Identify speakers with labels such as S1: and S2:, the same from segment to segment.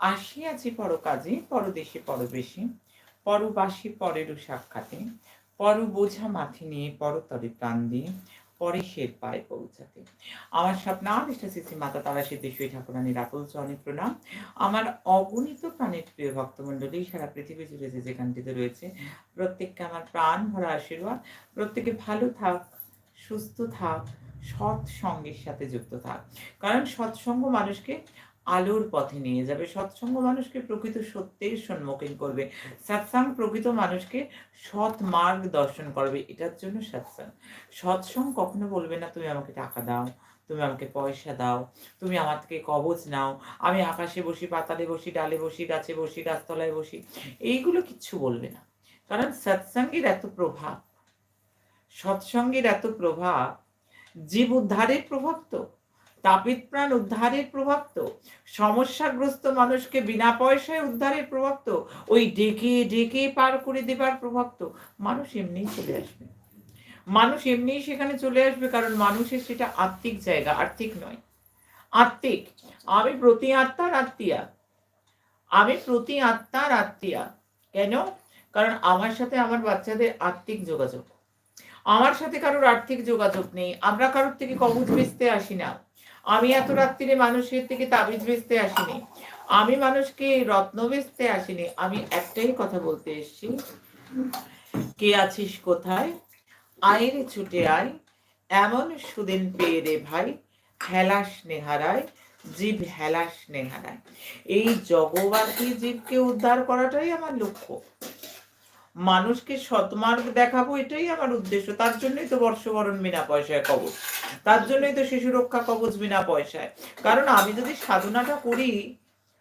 S1: আসিয়াছি পরকাজে, পরদেশে পরবেশে, পরবাসী পরেরও সাক্ষাতে পর বোঝা মাথে নিয়ে পরতরে প্রাণ দিয়ে, পরে শের পায়ে পৌঁছাতে। আমার স্বপ্ন স্বপ্নার শ্রী মাতা তারা সিদ্ধেশ্বরী ঠাকুরানীর আকুল চরণে প্রণাম। আমার অগণিত প্রাণের প্রিয় ভক্তমণ্ডলী, সারা পৃথিবী জুড়ে যে যেখানটিতে রয়েছে, প্রত্যেককে আমার প্রাণ ভরা আশীর্বাদ। প্রত্যেকে ভালো থাক, সুস্থ থাক সৎ সঙ্গের সাথে যুক্ত থাক। কারণ সৎসঙ্গ মানুষকে আলোর পথে নিয়ে যাবে। সৎসঙ্গ মানুষকে প্রকৃত সত্যের সম্মুখীন করবে। সৎসঙ্গ প্রকৃত মানুষকে সৎ মার্গ দর্শন করবে, এটার জন্য সৎসঙ্গ। সৎসঙ্গ কখনো বলবে না, তুমি আমাকে টাকা দাও, তুমি আমাকে পয়সা দাও, তুমি আমার থেকে কবচ নাও, আমি আকাশে বসি, পাতালে বসি, ডালে বসি, গাছে বসি, গাছতলায় বসি। এইগুলো কিচ্ছু বলবে না। কারণ সৎসঙ্গের এত প্রভাব, সৎসঙ্গের এত প্রভাব জীব উদ্ধারের প্রভাব তো। তাপিত প্রাণ উদ্ধারের প্রভাব তো। সমস্যাগ্রস্ত মানুষকে বিনা পয়সায় উদ্ধারের প্রভাব তো। ওই ডেকে ডেকে পার করে দেবার প্রভাব তো। মানুষ এমনিই চলে আসবে। মানুষ এমনিই সেখানে চলে আসবে কারণ মানুষের সেটা আত্মিক জায়গা আর্থিক নয়। আত্মিক। আমি প্রতি আত্মার আত্মীয়া। আমি প্রতি আত্মার আত্মীয়া। কেন? কারণ আমার সাথে আমার বাচ্চাদের আত্মিক যোগাযোগ। আমার সাথে কারোর আর্থিক যোগাযোগ নেই। আমরা কারোর থেকে কবুজ বেচতে আসি না। আমি এত রাত্রিরে মানুষের থেকে তাবিজ বেচতে আসিনি। আমি মানুষকে রত্ন বেচতে আসিনি। আমি একটাই কথা বলতে এসেছি। কে আছিস কোথায়? আয় রে ছুটে আয়। এমন সুদিন পেয়ে রে ভাই। হেলাস নেহারায়। জীব হেলাস নেহারায়। এই জগবাদী জীবকে উদ্ধার করাটাই আমার লক্ষ্য। মানুষকে সৎমার্গ দেখাবো, এটাই আমার উদ্দেশ্য। তার জন্যই তো বর্ষবরণ বিনা পয়সায় কবচ। তার জন্যই তো শিশু রক্ষা কবচ বিনা পয়সায়। কারণ আমি যদি সাধনাটা করি,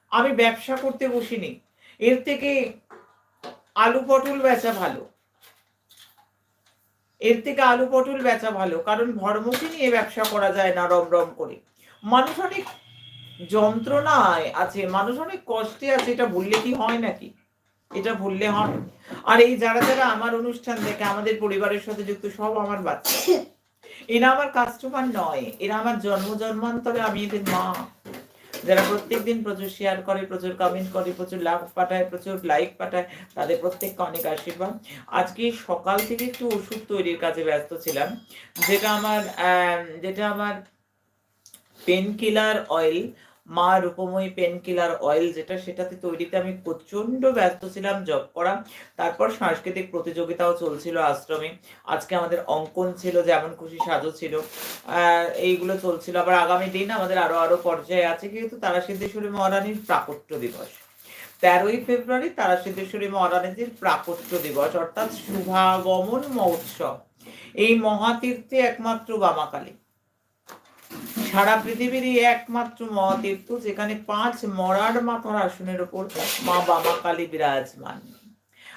S1: আমি ব্যবসা করতে বসিনি। এর থেকে আলু পটল বেচা ভালো। এর থেকে আলু পটল বেচা ভালো। কারণ ধর্মকে নিয়ে ব্যবসা করা যায় না রম রম করে। মানুষ অনেক যন্ত্রণায় আছে, মানুষ অনেক কষ্টে আছে, এটা বললে কি হয় নাকি? এটা ভুললে হয়। আর এই যারা যারা আমার অনুষ্ঠান দেখে, আমাদের পরিবারের সাথে যুক্ত, সব আমার বাচ্চা। এরা আমার কাস্টমার নয়, এরা আমার জন্ম জন্মান্তরে আমি এদের মা। যারা প্রত্যেক দিন প্রচুর শেয়ার করে, প্রচুর কমেন্ট করে, প্রচুর লাভ পাঠায়, প্রচুর লাইক পাঠায়, তাদের প্রত্যেককে অনেক আশীর্বাদ। আজকে সকাল থেকে একটু ওষুধ তৈরির কাজে ব্যস্ত ছিলাম। যেটা আমার যেটা আমার পেন কিলার অয়েল মা রূপময়ী পেন কিলার অয়েল যেটা সেটাতে তৈরিতে আমি প্রচণ্ড ব্যস্ত ছিলাম জব করা তারপর সাংস্কৃতিক প্রতিযোগিতাও চলছিল আশ্রমে। আজকে আমাদের অঙ্কন ছিল, যেমন খুশি সাজো ছিল। এইগুলো চলছিল। আবার আগামী দিন আমাদের আরও আরও পর্যায়ে আছে কিন্তু তারা সিদ্ধেশ্বরী মহারানীর প্রাকট্য দিবস। তেরোই ফেব্রুয়ারি তারা সিদ্ধেশ্বরী মহারানীজির প্রাকট্য দিবস, অর্থাৎ শুভাগমন মহোৎসব। এই মহাতীর্থে একমাত্র বামাকালী। সারা পৃথিবীরই একমাত্র মহাতীর্থ, যেখানে পাঁচ মরার মাথার আসনের উপর মা বামা কালী বিরাজমান।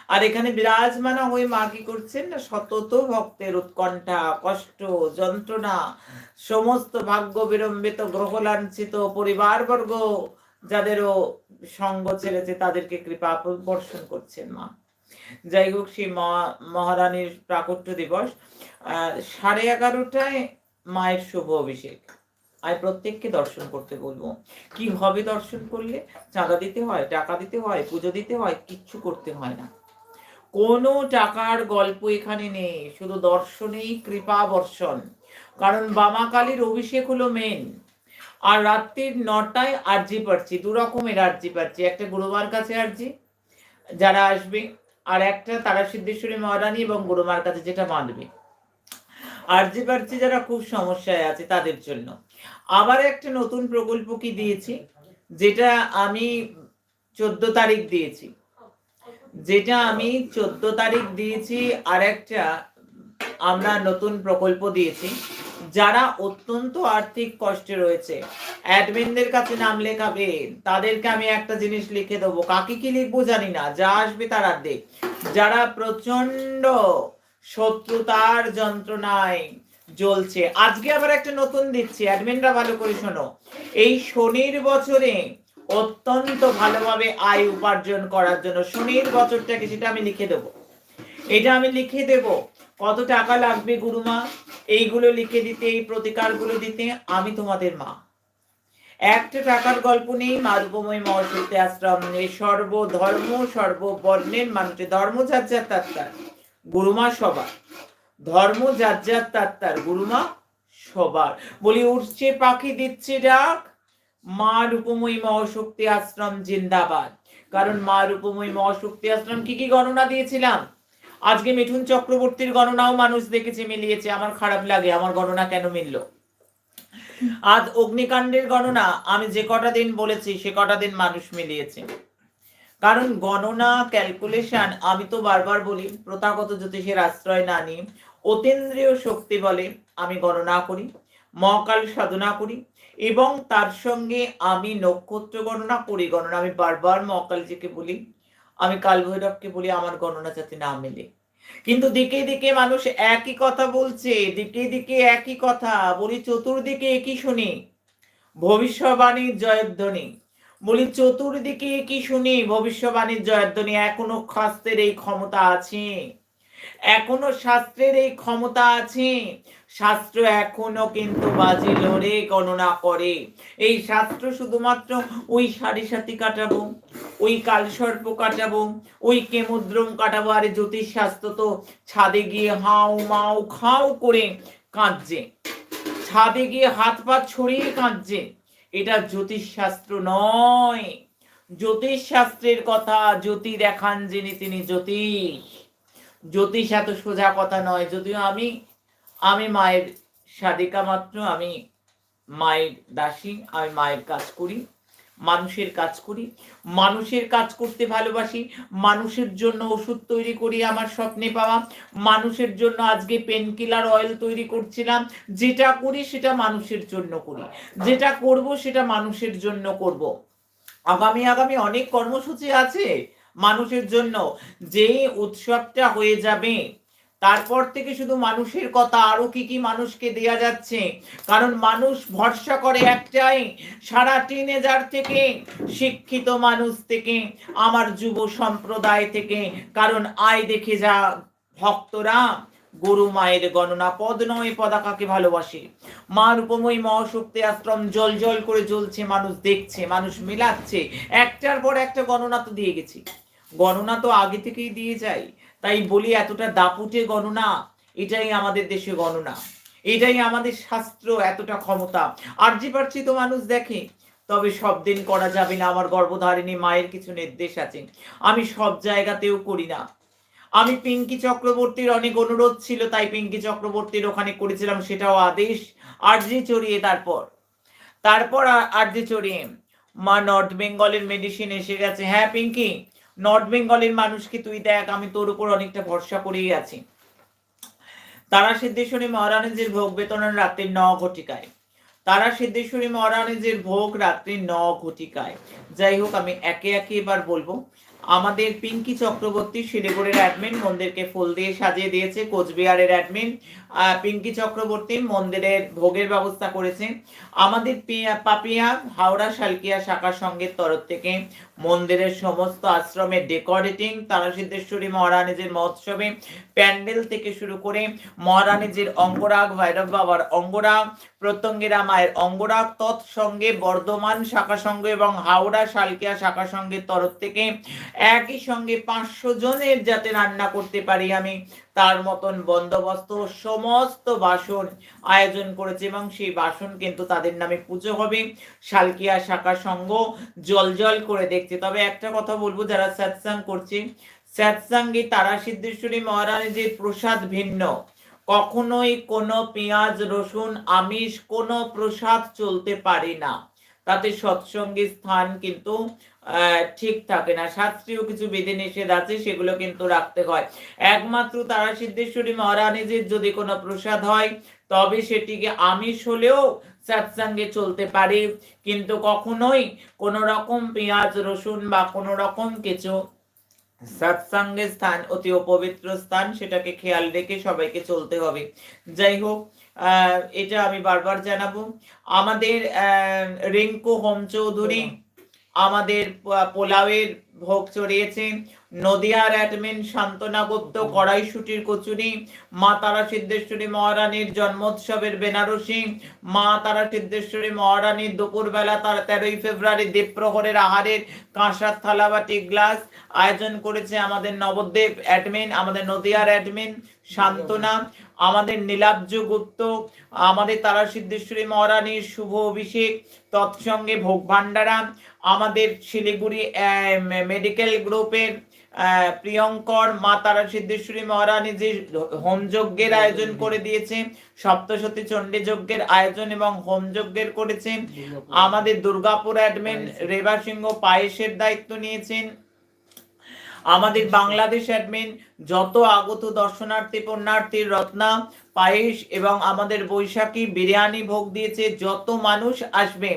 S1: আর এখানে বিরাজমান হয়ে মা কি করছেন? না শতত ভক্তের উৎকণ্ঠা, কষ্ট, যন্ত্রণা, সমস্ত ভাগ্য বিলম্বিত গ্রহ লাঞ্ছিত পরিবারবর্গ যাদেরও সঙ্গ ছেড়েছে, তাদেরকে কৃপা বর্ষণ করছেন মা। যাই হোক, সেই মহা- মহারানীর প্রাকট্য দিবস সাড়ে এগারোটায় মায়ের শুভ অভিষেক। আর প্রত্যেককে দর্শন করতে বলব। কি হবে দর্শন করলে? চাঁদা দিতে হয়, টাকা দিতে হয়, পুজো দিতে হয়, কিচ্ছু করতে হয় না। কোনো টাকার গল্প এখানে নেই, শুধু দর্শনেই কৃপা বর্ষণ। কারণ বামাকালীর অভিষেক হলো মেন আর রাত্রির নটায় আরজি পাচ্ছি দু রকমের আরজি পাচ্ছি একটা গুরুমার কাছে আরজি, যারা আসবে, আর একটা তারা সিদ্ধেশ্বরী মহারানী এবং গুরুমার কাছে যেটা বাঁধবে আরজি পাচ্ছি যারা খুব সমস্যায় আছে তাদের জন্য। আবার একটা নতুন প্রকল্প কি দিয়েছি, যেটা আমি চোদ্দ তারিখ দিয়েছি। যেটা আমি চোদ্দ তারিখ দিয়েছি আর একটা আমরা নতুন প্রকল্প দিয়েছি, যারা অত্যন্ত আর্থিক কষ্টে রয়েছে। অ্যাডমিনদের কাছে নাম লেখাবে, তাদেরকে আমি একটা জিনিস লিখে দেবো। কাকে কি লিখব জানি না, যা আসবে তার দেখ যারা প্রচণ্ড শত্রুতার যন্ত্রণায় জ্বলছে। আজকে আবার একটা নতুন দিচ্ছি। অ্যাডমিনরা ভালো করে শোনো। এই শনির বছরে অত্যন্ত ভালোভাবে আয় উপার্জন করার জন্য শনির বছরটাকে সেটা আমি লিখে দেবো। এটা আমি লিখে দেব। কত টাকা লাগবে গুরুমা? এইগুলো লিখে দিতে, এই প্রতিকারগুলো দিতে আমি তোমাদের মা। একটা টাকার গল্প নেই। মারুপময় মহাশক্তি আশ্রম সর্বধর্ম, সর্ববর্ণের মানুষের ধর্ম যার যার তার। গুরুমা সবার। ধর্ম যার যার তার তার, গুরুমা সবার। বলি উঠছে পাখি, দিচ্ছে ডাক। মা রূপময়ী মহাশক্তি আশ্রম, জিন্দাবাদ। কারণ মা রূপময়ী মহাশক্তি আশ্রম কি কি গণনা দিয়েছিলাম? আজকে মিঠুন চক্রবর্তীর গণনাও মানুষ দেখেছে, মিলিয়েছে। আমার খারাপ লাগে, আমার গণনা কেন মিলল? আজ অগ্নিকাণ্ডের গণনা, আমি যে কটা দিন বলেছি, সে কটা দিন মানুষ মিলিয়েছে। কারণ গণনা ক্যালকুলেশন আমি তো বারবার বলি, প্রথাগত জ্যোতিষের আশ্রয় না নিয়ে অতীন্দ্রিয় শক্তি বলে আমি গণনা করি মহাকাল সাধনা করি এবং তার সঙ্গে আমি নক্ষত্র গণনা করি। গণনা আমি বারবার মহাকালজিকে বলি, আমি কালভৈরবকে বলি, আমার গণনা যাতে না মেলে। কিন্তু দিকে দিকে মানুষ একই কথা বলছে, দিকে দিকে একই কথা, বলি চতুর্দিকে একই শুনি ভবিষ্যবাণীর জয়ধ্বনি। বলি, চতুর্দিকে কি শুনি? ভবিষ্যবাণীর জয়ধ্বনি এখনও শাস্ত্রের এই ক্ষমতা আছে? এখনও শাস্ত্রের এই ক্ষমতা আছে? শাস্ত্র এখনও কিন্তু বাজি লড়ে, গণনা করে। এই শাস্ত্র শুধুমাত্র ওই সাড়ে সাথী কাটাবো, ওই কালসর্প কাটাবো, ওই কেমুদ্রম কাটাবো, আরে জ্যোতিষ শাস্ত্র তো ছাদে গিয়ে হাও মাও খাও করে কাঁদছে। ছাদে গিয়ে হাত পা ছড়িয়ে কাঁদছে। এটা জ্যোতিষশাস্ত্র নয়। জ্যোতিষ শাস্ত্রের কথা জ্যোতি দেখান যিনি তিনি জ্যোতিষ। জ্যোতিষ এত সোজা কথা নয়, যদিও আমি আমি মায়ের সাধিকা মাত্র, আমি মায়ের দাসী, আমি মায়ের কাজ করি। মানুষের কাজ করি, মানুষের কাজ করতে ভালোবাসি, মানুষের জন্য ওষুধ তৈরি করি আমার স্বপ্নে পাওয়া, মানুষের জন্য আজকে পেন কিলার অয়েল তৈরি করছিলাম, যেটা করি সেটা মানুষের জন্য করি, যেটা করব সেটা মানুষের জন্য করব। আগামী আগামী অনেক কর্মসূচি আছে মানুষের জন্য যে উৎসবটা হয়ে যাবে। তারপর থেকে শুধু মানুষের কথা, আরও কি কি মানুষকে দেয়া যাচ্ছে? কারণ মানুষ ভরসা করে একটাই, সারা টিনেজার থেকে, শিক্ষিত মানুষ থেকে, আমার যুব সম্প্রদায় থেকে। কারণ আয় দেখে যা ভক্তরা, গরু মায়ের গণনা, পদ নয় পদাকাকে ভালোবাসে? মা রূপময়ী মহাশক্তি আশ্রম জল জল করে জ্বলছে, মানুষ দেখছে, মানুষ মিলাচ্ছে। একটার পর একটা গণনা তো দিয়ে গেছি। গণনা তো আগে থেকেই দিয়ে যায়। তাই বলি এতটা দাপুটে গণনা, এটাই আমাদের দেশে গণনা। এটাই আমাদের শাস্ত্র, এতটা ক্ষমতা। আর্জি পারছি তো মানুষ দেখে, তবে সব দিন করা যাবে না। আমার গর্ভধারিণী মায়ের কিছু নির্দেশ আছে। আমি সব জায়গাতেও করি না। আমি পিঙ্কি চক্রবর্তীর অনেক অনুরোধ ছিল, তাই পিঙ্কি চক্রবর্তীর ওখানে করেছিলাম সেটাও আদেশ। আর্জি চড়িয়ে তারপর। তারপর আর্জি চড়িয়ে। মা নর্থ বেঙ্গলের মেডিসিন এসে গেছে। হ্যাঁ পিঙ্কি? নর্থ বেঙ্গলের মানুষকে তুই দেখ, আমি তোর উপর অনেকটা ভরসা করেই আছি। তারা সিদ্ধেশ্বরী মহারানীজির ভোগ বেতনের রাত্রি ন ঘটিকায়। তারা সিদ্ধেশ্বরী মহারানীজির ভোগ রাত্রি ন ঘটিকায়। যাই হোক, আমি একে একে এবার বলব। আমাদের পিঙ্কি চক্রবর্তী শিলিগুড়ির অ্যাডমিন মন্দিরকে ফুল দিয়ে সাজিয়ে দিয়েছে, কোচবিহারের অ্যাডমিন পিঙ্কি চক্রবর্তী মন্দিরের ভোগের ব্যবস্থা করেছে। আমাদের পাপিয়া, হাওড়া, শালকিয়া শাখা সংঘের তরফ থেকে মন্দিরের সমস্ত আশ্রমের ডেকোরেটিং, তারাসিদ্ধেশ্বরী মহারানীজির মহোৎসবে প্যান্ডেল থেকে শুরু করে মহারানীজির অঙ্গরাগ, ভৈরব বাবার অঙ্গরাগ প্রত্যঙ্গিরা মায়ের অঙ্গরাগ, তৎসঙ্গে বর্ধমান শাখা সংঘ এবং হাওড়া, শালকিয়া শাখা সংঘের তরফ থেকে একই সঙ্গে পাঁচশো জনের যাতে রান্না করতে পারি আমি তার মতন বন্দোবস্ত সমস্ত বাসন আয়োজন করেছে এবং সেই বাসন কিন্তু তাদের নামে পুজো হবে। শালকিয়া শাখা সংঘ জল জল করে দেখছে। তবে একটা কথা বলব, যারা সৎসাং করছে সৎসাঙ্গে তারা সিদ্ধেশ্বরী মহারানীজির প্রসাদ ভিন্ন। কখনোই কোনো পেঁয়াজ, রসুন, আমিষ, কোনো প্রসাদ চলতে পারে না। তাতে সৎসঙ্গের স্থান কিন্তু ঠিক থাকে না। শাস্ত্রীয় কিছু বিধি নিষেধ আছে, সেগুলো কিন্তু রাখতে হয়। একমাত্র তারা সিদ্ধেশ্বরী মহারানীজির যদি কোনো প্রসাদ হয়, তবে সেটিকে আমিষ হলেও সৎসঙ্গে চলতে পারে। কিন্তু কখনোই কোনো রকম পেঁয়াজ, রসুন বা কোনো রকম কিছু সৎসঙ্গের স্থান, অতি অপবিত্র স্থান, সেটাকে খেয়াল রেখে সবাইকে চলতে হবে। যাই হোক এটা আমি বারবার জানাব। আমাদের রিঙ্কু হোম। চৌধুরী আমাদের পোলাওয়ের ভোগ চড়িয়েছে নদিয়ার অ্যাডমিন শান্তনা গুপ্ত, কড়াইশুটির কচুরি, মা তারা সিদ্ধেশ্বরী মহারানীর জন্মোৎসবের বেনারসি, মা তারা সিদ্ধেশ্বরী মহারানীর দুপুরবেলা তার তেরোই ফেব্রুয়ারি দেবপ্রহরের আহারের কাঁসার থালাবাটি গ্লাস আয়োজন করেছে আমাদের নবদ্বীপ অ্যাডমিন আমাদের নদিয়ার অ্যাডমিন শান্তনা, আমাদের নীলাব্জ গুপ্ত, আমাদের তারা সিদ্ধেশ্বরী মহারানীর শুভ অভিষেক, তৎসঙ্গে ভোগ ভান্ডারা আমাদের শিলিগুড়ি মেডিকেল গ্রুপের প্রিয়ঙ্কর মা তারা সিদ্ধেশ্বরী মহারানী যে হোম যজ্ঞের আয়োজন করে দিয়েছে সপ্তশতী চণ্ডী যজ্ঞের আয়োজন এবং হোম যজ্ঞের করেছে আমাদের দুর্গাপুর অ্যাডমিন রেবা সিংহ পায়েসের দায়িত্ব নিয়েছেন। আমাদের বাংলাদেশ অ্যাডমিন যত আগত দর্শনার্থী পুণ্যার্থীর রত্না পায়েস এবং আমাদের বৈশাখী বিরিয়ানি ভোগ দিয়েছে, যত মানুষ আসবে,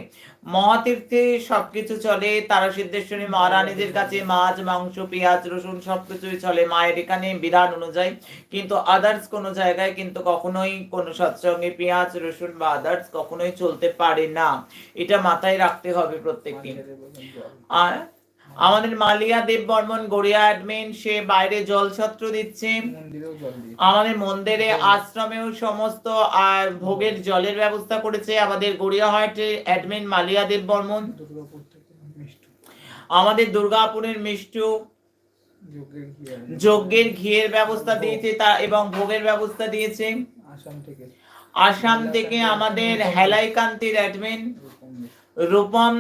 S1: মহাতীর্থে সবকিছু চলে তারা সিদ্ধেশ্বরী মহারানীদের কাছে মাছ, মাংস, পেঁয়াজ, রসুন সবকিছুই চলে, মায়ের এখানে বিধান অনুযায়ী। কিন্তু আদার্স কোনো জায়গায় কিন্তু কখনোই কোনো সৎসঙ্গে পেঁয়াজ, রসুন বা আদার্স কখনোই চলতে পারে না। এটা মাথায় রাখতে হবে প্রত্যেকদিন। আর আমাদের মালিয়া দেব বর্মন গড়িয়া অ্যাডমিন সে বাইরে জলছত্র দিচ্ছে। আমাদের মন্দিরে আশ্রমেও সমস্ত আর ভোগের জলের ব্যবস্থা করেছে আমাদের গড়িয়াহাটের অ্যাডমিন মালিয়া দেব বর্মন আমাদের দুর্গাপুরের মিষ্টু
S2: যজ্ঞের
S1: ঘিয়ের ব্যবস্থা দিয়েছে তা এবং ভোগের ব্যবস্থা দিয়েছে।
S2: আসাম থেকে
S1: আসাম থেকে আমাদের হেলাইকান্তির অ্যাডমিন রূপম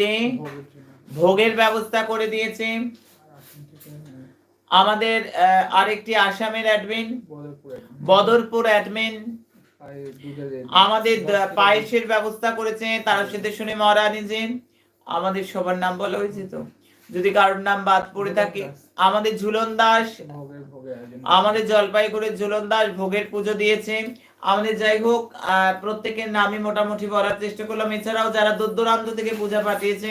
S1: দে।
S2: ভোগের
S1: ব্যবস্থা করে দিয়েছে। আমাদের আরেকটি আসামের অ্যাডমিন
S2: বদরপুর
S1: অ্যাডমিন আমাদের পায়েসের ব্যবস্থা করেছে তার সাথে শুনে মহারানী আমাদের সবার নাম বলা হয়েছে তো। যদি কারোর নাম বাদ পড়ে থাকে, আমাদের ঝুলন দাস, আমাদের জলপাইগুড়ির ঝুলন দাস ভোগের পুজো দিয়েছে। আমাদের যাই হোক আহ, প্রত্যেকের নামই মোটামুটি বলার চেষ্টা করলাম এছাড়াও যারা দূর দূরান্ত থেকে পূজা পাঠিয়েছে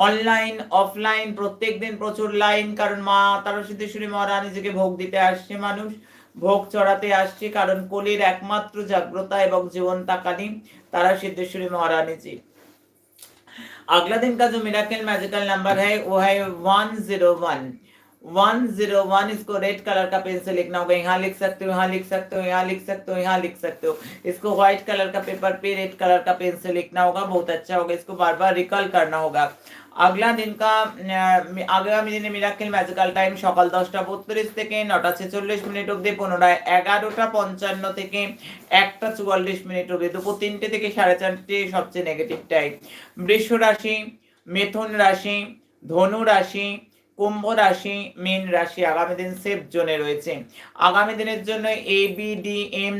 S1: অনলাইন অফলাইন প্রত্যেক দিন প্রচুর লাইন কারণ মা তারা সিদ্ধেশ্বরী মহারানীজিকে ভোগ দিতে আসছে মানুষ ভোগ চড়াতে আসছে কারণ কলির একমাত্র জাগ্রতা এবং জীবনতা কালী तारा सिद्धेश्वरी महारानी जी अगला दिन का जो मिराकल मैजिकल नंबर है वो है one zero one one zero one इसको रेड कलर का पेन से लिखना होगा यहाँ लिख सकते हो यहाँ लिख सकते हो यहाँ लिख सकते हो यहाँ लिख सकते हो इसको व्हाइट कलर का पेपर पे रेड कलर का पेन से लिखना होगा बहुत अच्छा होगा इसको बार बार रिकॉल करना होगा আগলা দিন কা আগামী দিনে মিরাকেল ম্যাজিক্যাল টাইম সকাল দশটা বত্রিশ থেকে নটা ছেচল্লিশ মিনিট অবধি পুনরায় এগারোটা পঞ্চান্ন থেকে একটা চুয়াল্লিশ মিনিট অবধি দুপুর তিনটে থেকে সাড়ে চারটে সবচেয়ে নেগেটিভ টাইম বৃষ রাশি মিথুন রাশি ধনু রাশি কুম্ভ রাশি, মীন রাশি আগামী দিন সেফ জোনে রয়েছে। আগামী দিনের জন্য A B D M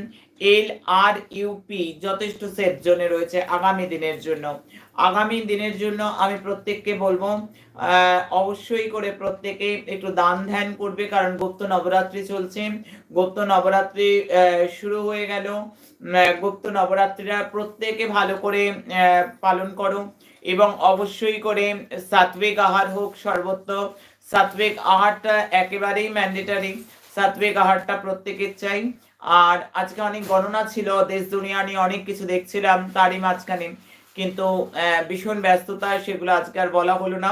S1: L R UP যথেষ্ট সেফ জোনে রয়েছে আগামী দিনের জন্য। আগামী দিনের জন্য আমি প্রত্যেককে বলব অবশ্যই করে প্রত্যেকে একটু দান ধ্যান করবে, কারণ গুপ্ত নবরাত্রি চলছে। গুপ্ত নবরাত্রি শুরু হয়ে গেল। গুপ্ত নবরাত্রিরা প্রত্যেকে ভালো করে পালন করো। এবং অবশ্যই করে সাত্বিক আহার হোক সর্বত্র। সাত্বিক আহারটা একেবারেই ম্যান্ডেটারি সাত্বিক আহারটা প্রত্যেকের চাই। আর আজকে অনেক গণনা ছিল, দেশ, দুনিয়া নিয়ে অনেক কিছু দেখছিলাম তারই মাঝখানে। কিন্তু ভীষণ ব্যস্ততা, সেগুলো আজকে আর বলা হলো না।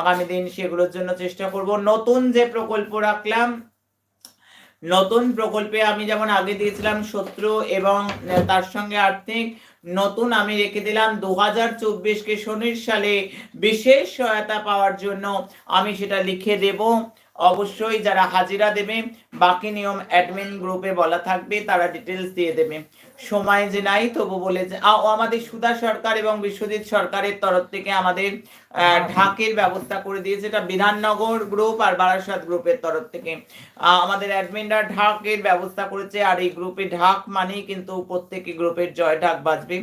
S1: আগামী দিন সেগুলোর জন্য চেষ্টা করব। নতুন যে প্রকল্প রাখলাম, নতুন প্রকল্পে আমি যেমন আগে দিয়েছিলাম শত্রু এবং তার সঙ্গে আর্থিক নতুন আমি রেখে দিলাম। দু হাজার চব্বিশকে শনির সালে বিশেষ সহায়তা পাওয়ার জন্য আমি সেটা লিখে দেব। অবশ্যই যারা হাজিরা দেবে, বাকি নিয়ম অ্যাডমিন গ্রুপে বলা থাকবে, তারা ডিটেলস দিয়ে দেবে। সময় যে নাই, তবু বলে যে আমাদের সুধা সরকার এবং বিশ্বজিৎ সরকারের তরফ থেকে আমাদের ঢাকের ব্যবস্থা করে দিয়েছে। এটা বিধাননগর গ্রুপ আর বারাসাত গ্রুপের তরফ থেকে। আমাদের অ্যাডমিনরা ঢাকের ব্যবস্থা করেছে, আর এই গ্রুপে ঢাক মানেই কিন্তু প্রত্যেকে গ্রুপের জয় ঢাক বাজবে।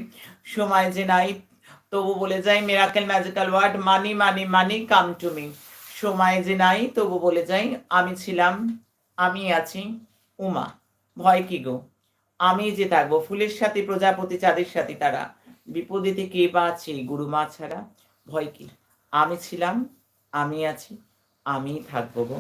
S1: সময় যে নাই, তবু বলে যাই miracle magical word money money money come to me সময় যে নাই, তবু বলে যাই, আমি ছিলাম, আমি আছি উমা। ভয় কি গো? আমি যে থাকব, ফুলের সাথে, প্রজাপতি চাঁদের সাথে তারা। বিপদীতে কে বা আছে গুরু মা ছাড়া। ভয় কি? আমি ছিলাম, আমি আছি আমি থাকব গো।